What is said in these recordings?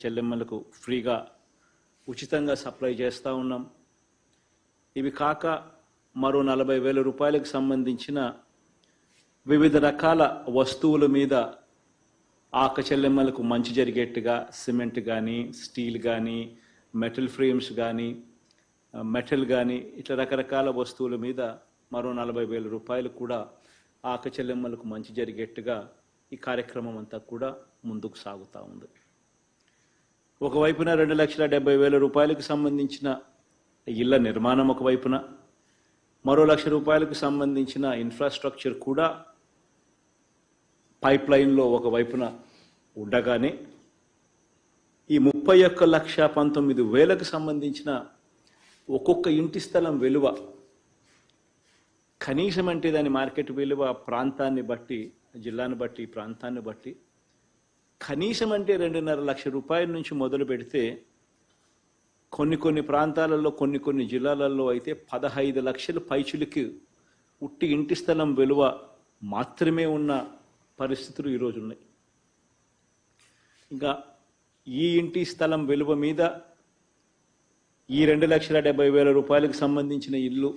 చెల్లెమ్మలకు ఫ్రీగా ఉచితంగా సప్లై చేస్తూ ఉన్నాం. ఇవి కాక మరో నలభై వేల రూపాయలకు సంబంధించిన వివిధ రకాల వస్తువుల మీద ఆక చెల్లెమ్మలకు మంచి జరిగేట్టుగా సిమెంట్ కానీ స్టీల్ కానీ మెటల్ ఫ్రేమ్స్ కానీ మెటల్ కానీ ఇట్లా రకరకాల వస్తువుల మీద మరో నలభై వేల రూపాయలు కూడా ఆక చెల్లెమ్మలకు మంచి జరిగేట్టుగా ఈ కార్యక్రమం అంతా కూడా ముందుకు సాగుతూ ఉంది. ఒకవైపున రెండు లక్షల డెబ్బై వేల రూపాయలకు సంబంధించిన ఇళ్ళ నిర్మాణం ఒకవైపున మరో లక్ష రూపాయలకు సంబంధించిన ఇన్ఫ్రాస్ట్రక్చర్ కూడా పైప్ లైన్లో ఒకవైపున ఉండగానే ఈ ముప్పై ఒక్క లక్ష పంతొమ్మిది వేలకు సంబంధించిన ఒక్కొక్క ఇంటి స్థలం విలువ కనీసం అంటే దాని మార్కెట్ విలువ ప్రాంతాన్ని బట్టి జిల్లాను బట్టి ప్రాంతాన్ని బట్టి కనీసం అంటే రెండున్నర లక్ష రూపాయల నుంచి మొదలు పెడితే కొన్ని కొన్ని ప్రాంతాలలో కొన్ని కొన్ని జిల్లాలలో అయితే పదహైదు లక్షల పైచులకి ఉట్టి ఇంటి స్థలం విలువ మాత్రమే ఉన్న పరిస్థితులు ఈరోజు ఉన్నాయి. ఇంకా ఈ ఇంటి స్థలం విలువ మీద ఈ రెండు లక్షల డెబ్బై వేల రూపాయలకు సంబంధించిన ఇల్లు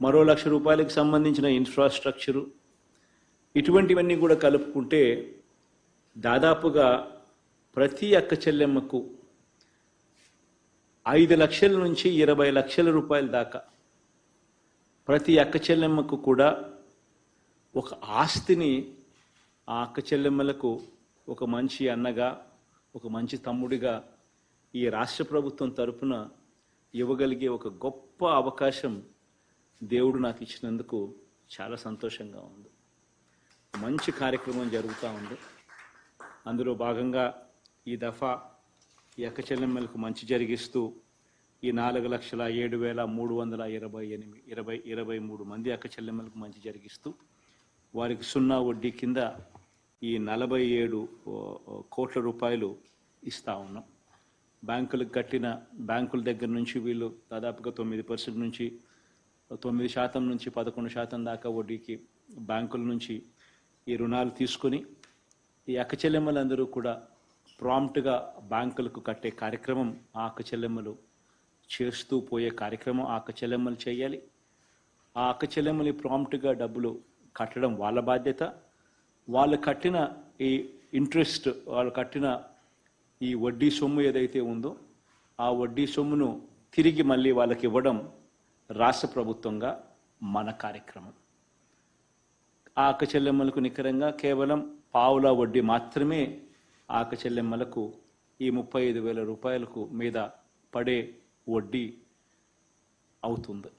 మరో లక్ష రూపాయలకు సంబంధించిన ఇన్ఫ్రాస్ట్రక్చరు ఇటువంటివన్నీ కూడా కలుపుకుంటే దాదాపుగా ప్రతి అక్క చెల్లెమ్మకు ఐదు లక్షల నుంచి ఇరవై లక్షల రూపాయల దాకా ప్రతి అక్క చెల్లెమ్మకు కూడా ఒక ఆస్తిని ఆ అక్క చెల్లెమ్మలకు ఒక మంచి అన్నగా ఒక మంచి తమ్ముడిగా ఈ రాష్ట్ర ప్రభుత్వం తరపున ఇవ్వగలిగే ఒక గొప్ప అవకాశం దేవుడు నాకు ఇచ్చినందుకు చాలా సంతోషంగా ఉంది. మంచి కార్యక్రమం జరుగుతూ ఉంది. అందులో భాగంగా ఈ దఫా ఈ అక్క చెల్లెమ్మలకు మంచి జరిగిస్తూ ఈ నాలుగు లక్షల ఏడు వేల మూడు వందల ఇరవై ఎనిమిది ఇరవై ఇరవై మూడు మంది అక్క చెల్లెమ్మలకు మంచి జరిగిస్తూ వారికి సున్నా వడ్డీ కింద ఈ నలభై ఏడు కోట్ల రూపాయలు ఇస్తూ ఉన్నాం. బ్యాంకులకు కట్టిన బ్యాంకుల దగ్గర నుంచి వీళ్ళు దాదాపుగా తొమ్మిది పర్సెంట్ నుంచి తొమ్మిది శాతం నుంచి పదకొండు శాతం దాకా వడ్డీకి బ్యాంకుల నుంచి ఈ రుణాలు తీసుకొని ఈ అక్క చెల్లెమ్మలందరూ కూడా ప్రాంప్ట్గా బ్యాంకులకు కట్టే కార్యక్రమం ఆ అక్క చెల్లెమ్మలు చేస్తూ పోయే కార్యక్రమం ఆ అక్క చెల్లెమ్మలు చేయాలి. ఆ అక్క ప్రాంప్ట్గా డబ్బులు కట్టడం వాళ్ళ బాధ్యత. వాళ్ళు కట్టిన ఈ ఇంట్రెస్ట్ వాళ్ళు కట్టిన ఈ వడ్డీ సొమ్ము ఏదైతే ఉందో ఆ వడ్డీ సొమ్మును తిరిగి మళ్ళీ వాళ్ళకి ఇవ్వడం రాష్ట్ర ప్రభుత్వంగా మన కార్యక్రమం. ఆ అక్క చెల్లెమ్మలకు నికరంగా కేవలం పావుల వడ్డీ మాత్రమే ఆక చెల్లెమ్మలకు ఈ ముప్పై ఐదు వేల రూపాయలకు మీద పడే వడ్డీ అవుతుంది.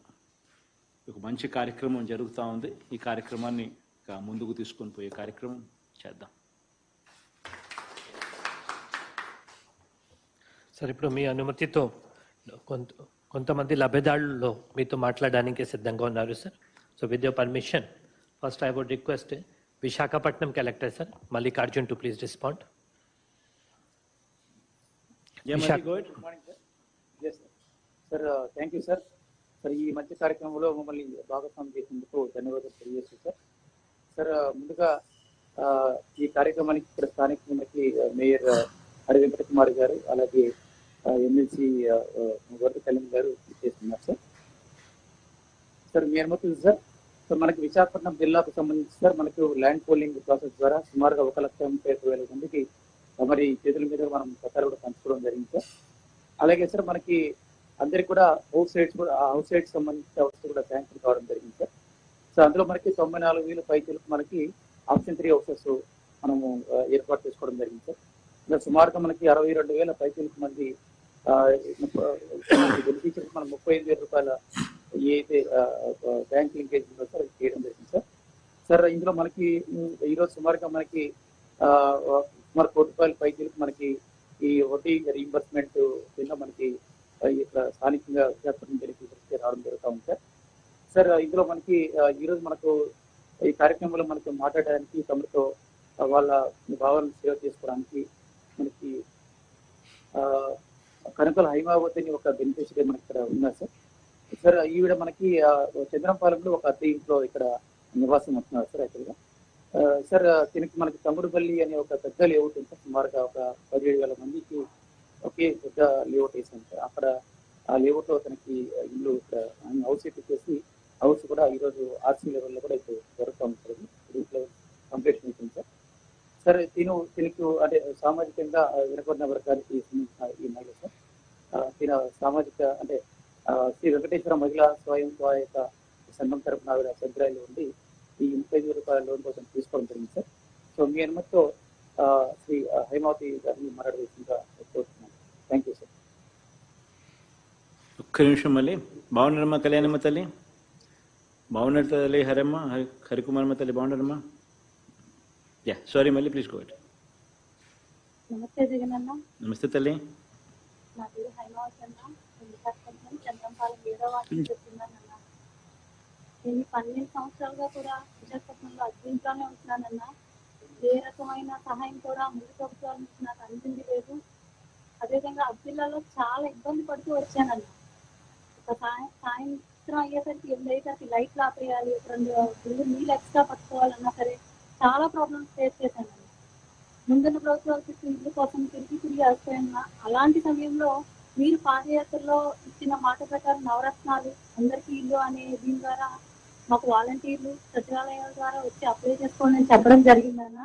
ఒక మంచి కార్యక్రమం జరుగుతూ ఉంది. ఈ కార్యక్రమాన్ని ముందుకు తీసుకొని పోయే కార్యక్రమం చేద్దాం. సార్ ఇప్పుడు మీ అనుమతితో కొంత కొంతమంది లబ్ధిదారుల్లో మీతో మాట్లాడడానికి సిద్ధంగా ఉన్నారు sir. So with your permission first I would request Visakhapatnam collector sir Mallikarjun to please respond Visakha- yes sir thank you sir sir ఈ మంచి కార్యక్రమంలో మమ్మల్ని భాగస్వామ్యం చేసినందుకు ధన్యవాదాలు తెలియజేస్తాను సార్ సార్ ముందుగా ఆ, ఈ కార్యక్రమానికి ఇక్కడ స్థానికులకి మేయర్ హరి వెంకట కుమార్ గారు అలాగే ఎమ్మెల్సీ వరద కళ్యాణ్ గారు చేస్తున్నారు సార్ సార్ మీ అనుమతి సార్ సో మనకి విశాఖపట్నం జిల్లాకు సంబంధించి సార్ మనకు ల్యాండ్ పోలింగ్ ప్రాసెస్ ద్వారా సుమారుగా ఒక లక్ష ముప్పై ఐదు వేల మందికి మరి చేతుల మీద మనం పత్రాలు కూడా పంచుకోవడం జరిగింది సార్ అలాగే సార్ మనకి అందరికి కూడా హౌస్ రైట్స్ కూడా ఆ హౌస్ రైట్స్ సంబంధించిన వస్తువు కూడా శాంక్షన్ కావడం జరిగింది సార్ సో అందులో మనకి తొంభై నాలుగు వేలు పైచలకు మనకి ఆప్షన్ త్రీ హౌసెస్ మనము ఏర్పాటు చేసుకోవడం జరిగింది సార్ ఇంకా సుమారుగా మనకి అరవై రెండు వేల పైచలకు మంది ఆ, మనకి మనం ముప్పై ఐదు వేల రూపాయల ఏదైతే బ్యాంక్ లింకేజ్ ఉందో సార్ అది చేయడం జరిగింది సార్. సార్ ఇందులో మనకి ఈరోజు సుమారుగా మనకి సుమారు కోటి రూపాయల పైకి మనకి ఈ వడ్డీ రీంబర్స్మెంట్ కింద మనకి ఇక్కడ స్థానికంగా విశాఖపట్నం బెనిఫిషరీస్కి రావడం జరుగుతూ ఉంది సార్. సార్ ఇందులో మనకి ఈరోజు మనకు ఈ కార్యక్రమంలో మనకి మాట్లాడడానికి తమతో వాళ్ళ భావాలను సేవ చేసుకోవడానికి మనకి కనుకల కనకల అని ఒక బెనిఫిషరీ మనకి ఇక్కడ ఉన్నారు సార్. సార్ ఈవిడ మనకి ఆ, చంద్రంపాలెంలో ఒక అద్దె ఇంట్లో ఇక్కడ నివాసం ఉంటున్నారు సార్ యాక్చువల్గా. సార్ దీనికి మనకి తమ్ముడుపల్లి అనే ఒక పెద్ద లేఅవుట్ ఉంది సార్ సుమారుగా ఒక పదిహేడు వేల మందికి ఒకే పెద్ద లేఅవుట్ వేసాం సార్. అక్కడ ఆ లేఅవుట్లో తనకి ఇల్లు ఇక్కడ హౌస్ ఇచ్చేసి హౌస్ కూడా ఈ రోజు ఆర్సీ లెవెల్లో కూడా ఇప్పుడు జరుగుతూ ఉంది సార్ దీంట్లో కంప్లీషన్ అవుతుంది సార్. సార్ తిను తినకు అంటే సామాజికంగా వెనుకొన్న వర్గానికి సంబంధించిన ఈ మహిళ సార్ తిన సామాజిక అంటే శ్రీ వెంకటేశ్వర మహిళా స్వయం సహాయక సంఘం తరపున ఆవిడ సభ్యురాలు ఉండి ఈ ముప్పై ఐదు రూపాయల లోన్ కోసం తీసుకోవడం జరిగింది సార్. సో మీ అనుమతితో ఆ, శ్రీ ఆ, హైమావతి గారిని మాట్లాడవలసిందిగా కోరుతున్నాను. థ్యాంక్ యూ సార్ ఒక్క నిమిషం మళ్ళీ. బాగున్నారమ్మా కళ్యాణమ్మ తల్లి? బాగున్నారు తల్లి హరమ్మ? హరి హరికుమారమ్మ తల్లి బాగున్నారమ్మా? యా సారీ మళ్ళీ ప్లీజ్ గోట్ నమస్తే జగనన్న. నమస్తే తల్లి. నా పేరు హైమావతి అన్న. నేను విశాఖపట్నం చంద్రంపాలెం ఏడో వాటిని నేను పన్నెండు సంవత్సరాలుగా కూడా విశాఖపట్నంలో అద్భుతంగానే ఉంటున్నానన్నా. ఏ రకమైన సహాయం కూడా ముందు ప్రభుత్వాల నుంచి నాకు అందింది లేదు. అదేవిధంగా అబ్దుల్లాలో చాలా ఇబ్బంది పడుతూ వచ్చానన్న. ఒక సాయం సాయంత్రం అయ్యేసరికి ఎనిమిది అయ్యేసరికి లైట్లు ఆపేయాలి ఒక రెండు నీళ్ళు ఎక్స్ట్రా పట్టుకోవాలన్నా సరే చాలా ప్రాబ్లమ్స్ ఫేస్ చేశాను ముందున్న ప్రభుత్వాలు ఇచ్చిన ఇల్లు కోసం తిరిగి తిరిగి వస్తాయన్న. అలాంటి సమయంలో మీరు పాదయాత్రలో ఇచ్చిన మాట ప్రకారం నవరత్నాలు అందరికీ ఇల్లు అనే దీని ద్వారా మాకు వాలంటీర్లు సచివాలయాల ద్వారా వచ్చి అప్లై చేసుకోండి చెప్పడం జరిగిందన్న.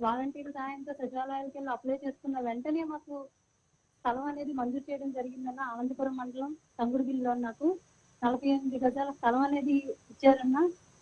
వాలంటీర్ సహాయంతో సచివాలయాలకు వెళ్ళి అప్లై చేసుకున్న వెంటనే మాకు స్థలం అనేది మంజూరు చేయడం జరిగిందన్న అనంతపురం మండలం తంగుడుగిరిలో నాకు. నలభై ఎనిమిది గజాల స్థలం అనేది ఇచ్చారన్న.